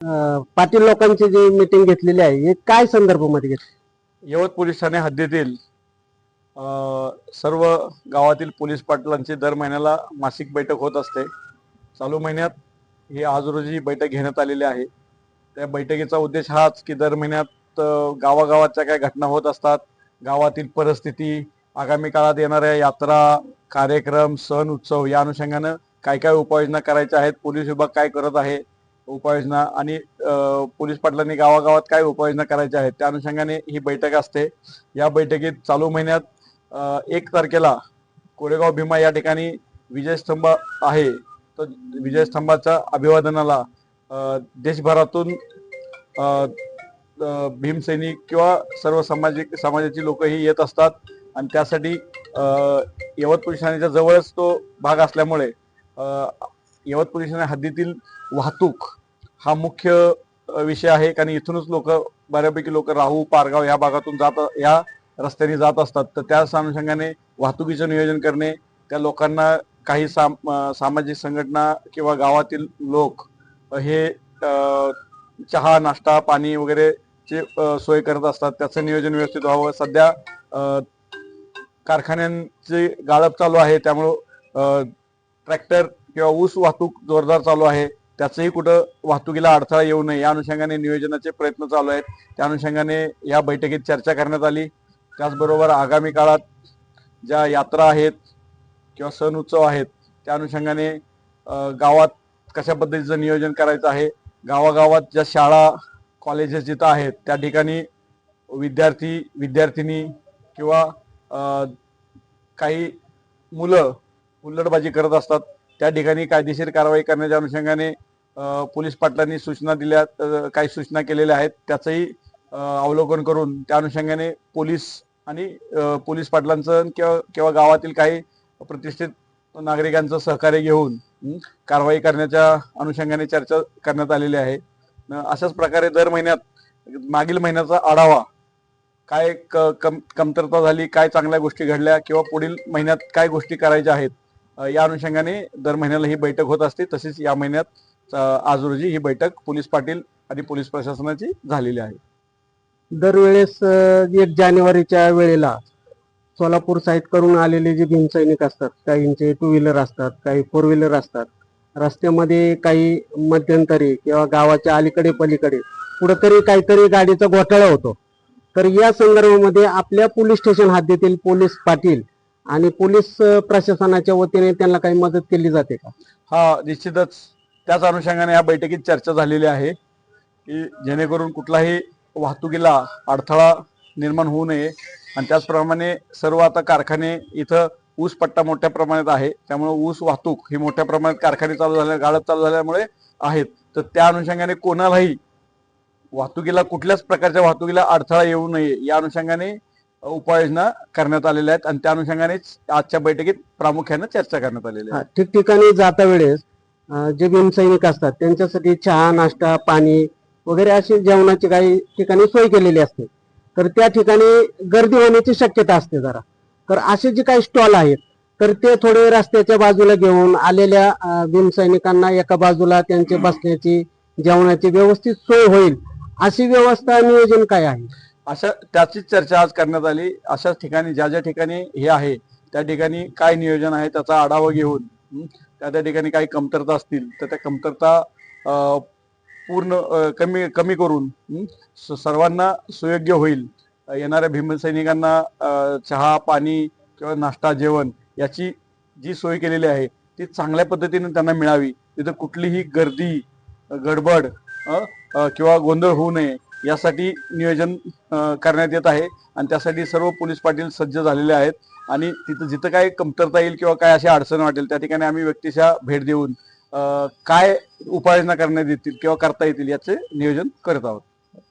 पाटील लोकांची जी मीटिंग घेतलेली आहे हे काय संदर्भामध्ये घेतली? यवत पोलीस ठाणे हद्दीतील सर्व गावातील पोलीस पाटलांची दर महिन्याला मासिक बैठक होत असते. चालू महिन्यात ही आज रोजी बैठक घेण्यात आलेली आहे. त्या बैठकीचा उद्देश हाच की दर महिन्यात गावागावातच्या गावागावाच्या काय घटना होत असतात. गावातील परिस्थिती आगामी काळात येणाऱ्या यात्रा कार्यक्रम सण उत्सव या अनुषंगानं काय काय उपाययोजना करायच्या आहेत पोलीस विभाग काय करत आहे उपाययोजना आणि पोलीस पाटलांनी गावागावात काय उपाययोजना करायच्या आहेत त्या अनुषंगाने ही बैठक असते. या बैठकीत चालू महिन्यात एक तारखेला कोरेगाव भीमा या ठिकाणी विजयस्तंभ आहे. तर विजयस्तंभाच्या अभिवादनाला देशभरातून भीमसैनिक किंवा सर्व सामाजिक समाजाची लोकही येत असतात. आणि त्यासाठी अ, यवत पोलीस ठाण्याच्या जवळच तो भाग असल्यामुळे अ, यवत पोलीस ठाणे हद्दीतील वाहतूक हा मुख्य विषय आहे. कारण इथूनच लोक बऱ्यापैकी लोक राहू पारगाव या भागातून जात या रस्त्याने जात असतात. तर त्या अनुषंगाने वाहतुकीचं नियोजन करणे त्या लोकांना काही साम सामाजिक संघटना किंवा गावातील लोक हे चहा नाश्ता पाणी वगैरे ची सोय करत असतात. त्याचं नियोजन व्यवस्थित व्हावं. सध्या कारखान्यांचे कारखान्यांची गाळप चालू आहे. त्यामुळं ट्रॅक्टर किंवा ऊस वाहतूक जोरदार चालू आहे. त्याचंही कुठं वाहतुकीला अडथळा येऊ नये. या अनुषंगाने नियोजनाचे प्रयत्न चालू आहेत. त्या अनुषंगाने या बैठकीत चर्चा करण्यात आली. त्याचबरोबर आगामी काळात ज्या यात्रा आहेत किंवा सण उत्सव आहेत त्या अनुषंगाने गावात कशा पद्धतीचं नियोजन करायचं आहे? गावागावात ज्या शाळा कॉलेजेस जिथं आहेत त्या ठिकाणी विद्यार्थी विद्यार्थिनी किंवा काही मुलं हुल्लडबाजी करत असतात त्या ठिकाणी कायदेशीर कारवाई करण्याच्या अनुषंगाने पोलीस पाटलांनी सूचना दिल्या काही सूचना केलेल्या आहेत त्याचंही अवलोकन करून त्या अनुषंगाने पोलीस आणि पोलीस पाटलांचं किंवा किंवा गावातील काही प्रतिष्ठित नागरिकांचं सहकार्य घेऊन कारवाई करण्याच्या अनुषंगाने चर्चा करण्यात आलेली आहे. अशाच प्रकारे दर महिन्यात मागील महिन्याचा आढावा काय क- कम कमतरता झाली काय चांगल्या गोष्टी घडल्या किंवा पुढील महिन्यात काय गोष्टी करायच्या आहेत या अनुषंगाने दर महिन्याला ही बैठक होत असते तसेच या महिन्यात आज रोजी ही बैठक पोलीस पाटील आणि पोलीस प्रशासनाची झालेली आहे. दरवेळेस एक जानेवारीच्या वेळेला सोलापूर साईड करून आलेले जे भीमसैनिक असतात काहींचे टू व्हीलर असतात काही फोर व्हीलर असतात रस्त्यामध्ये काही मध्यंतरी किंवा गावाच्या अलीकडे पलीकडे कुठंतरी काहीतरी गाडीचा घोटाळा होतो. तर या संदर्भामध्ये आपल्या पोलीस स्टेशन हद्दीतील पोलीस पाटील आणि पोलीस प्रशासनाच्या वतीने त्यांना काही मदत केली जाते का? हा निश्चितच. त्याच अनुषंगाने या बैठकीत चर्चा झालेली आहे की जेणेकरून कुठलाही वाहतुकीला अडथळा निर्माण होऊ नये. आणि त्याचप्रमाणे सर्व आता कारखाने इथं ऊस पट्टा मोठ्या प्रमाणात आहे. त्यामुळे ऊस वाहतूक ही मोठ्या प्रमाणात कारखाने चालू झाल्या गाळप चालू झाल्यामुळे आहेत. तर त्या अनुषंगाने कोणालाही वाहतुकीला कुठल्याच प्रकारच्या वाहतुकीला अडथळा येऊ नये या अनुषंगाने उपाययोजना करण्यात आलेल्या आहेत. आणि त्या अनुषंगानेच आजच्या बैठकीत प्रामुख्याने चर्चा करण्यात आलेली आहे. ठिकठिकाणी जाता वेळेस जे भीमसैनिक असतात त्यांच्यासाठी चहा नाश्ता पाणी वगैरे अशी जेवणाची काही ठिकाणी सोय केलेली असते. तर त्या ठिकाणी गर्दी होण्याची शक्यता असते जरा. तर असे जे काही स्टॉल आहेत तर ते थोडे रस्त्याच्या बाजूला घेऊन आलेल्या भीमसैनिकांना एका बाजूला त्यांचे बसण्याची जेवणाची व्यवस्थित सोय होईल. अशी व्यवस्था नियोजन काय आहे? अशा त्याचीच चर्चा आज करण्यात आली. अशाच ठिकाणी ज्या ज्या ठिकाणी हे आहे त्या ठिकाणी काय नियोजन आहे त्याचा आढावा घेऊन त्या त्या ठिकाणी काही कमतरता असतील तर त्या कमतरता पूर्ण कमी कमी करून स- सर्वांना सुयोग्य होईल. येणाऱ्या भीमसैनिकांना चहा पाणी किंवा नाश्ता जेवण याची जी सोय केलेली आहे ती चांगल्या पद्धतीने त्यांना मिळावी. तिथं कुठलीही गर्दी गडबड किंवा गोंधळ होऊ नये. यासाठी नियोजन करण्यात येत आहे. आणि त्यासाठी सर्व पोलीस पाटील सज्ज झालेले आहेत. आणि तिथं जिथं काय कमतरता येईल किंवा काय अशी अडचण वाटेल त्या ठिकाणी आम्ही व्यक्तिशः भेट देऊन काय उपाययोजना करण्यात येतील किंवा करता येतील याचे नियोजन करत आहोत.